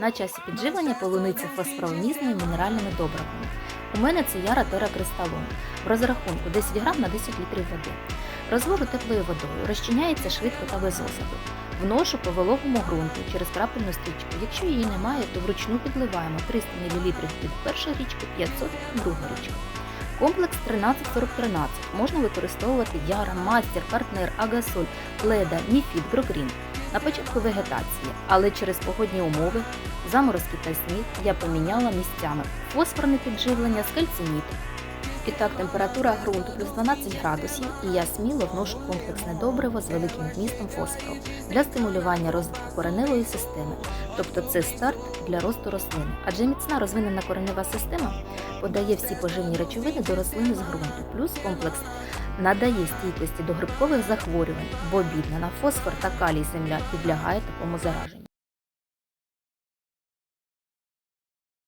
На часі підживлення полуниця фосфоромізними мінеральними добривами. У мене це яра тера кристалон. В розрахунку 10 грам на 10 літрів води. Розвожу теплою водою, розчиняється швидко та без осаду. Вношу по вологому ґрунту через крапельну стрічку. Якщо її немає, то вручну підливаємо 300 мл під першу річку, 500 під другу річку. Комплекс 13-40-13 можна використовувати яра, мастер, партнер, агасоль, леда, міфід, грогрін на початку вегетації, але через погодні умови, заморозки та сніг я поміняла місцями фосфорне підживлення з кальцинітом. І так, температура ґрунту плюс 12 градусів, і я сміло вношу комплексне добриво з великим вмістом фосфору для стимулювання розвитку кореневої системи, тобто це старт для росту рослини. Адже міцна розвинена коренева система подає всі поживні речовини до рослини з ґрунту, плюс комплекс надає стійкості до грибкових захворювань, бо бідна на фосфор та калій земля підлягає такому зараженню.